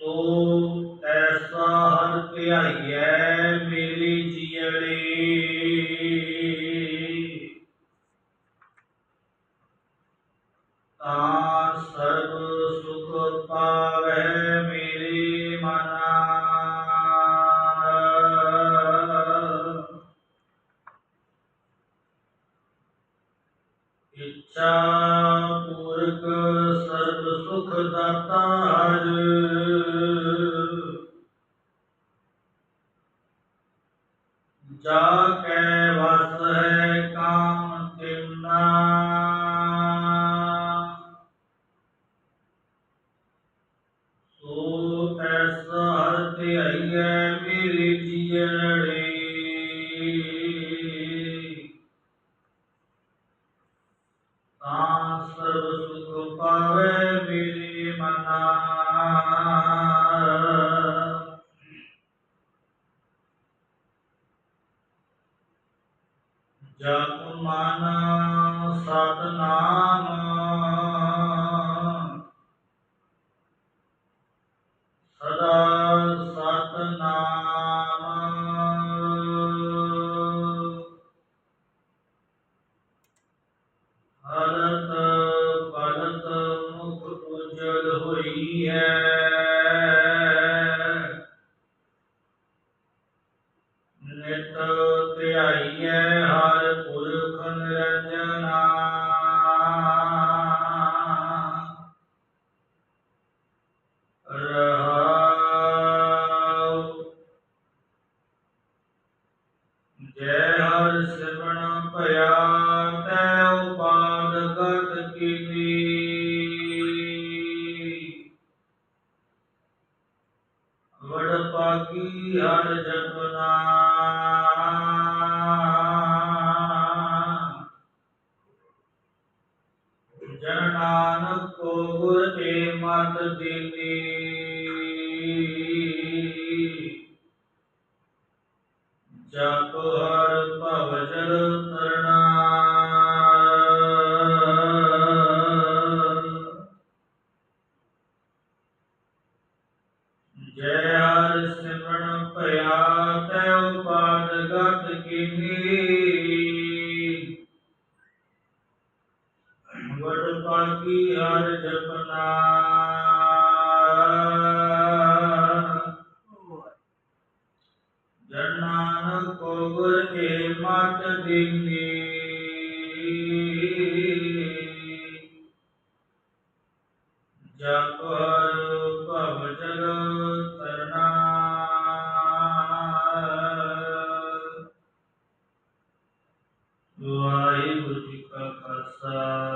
तो ऐसा हर क्या है मेरी जियड़ी। ता सर इच्छा पूर्वक सर्व सुख दाता जाके वस है काम तिमना सो ऐसा हर ते आई है मेरे जिया ਤਾਂ ਸਰਬ ਸੁਖ ਪਾਵੇ ਮੇਰੀ ਮਨਾ। ਜਪ ਮਨ ਸਤਨਾਮ Ananta ਵਡ ਪਾਗੀ ਹਰ ਜਪਨਾ? ਜਨ ਨਾਨਕ ਕੋ ਗੁਰ ਤੇ ਮਤ ਦੇਨੀ ਜਪ ਹਰ स्मरण पया तय उपादगत किन्नी वट पाकी हर जपना कोबर के मत दिनी 呃。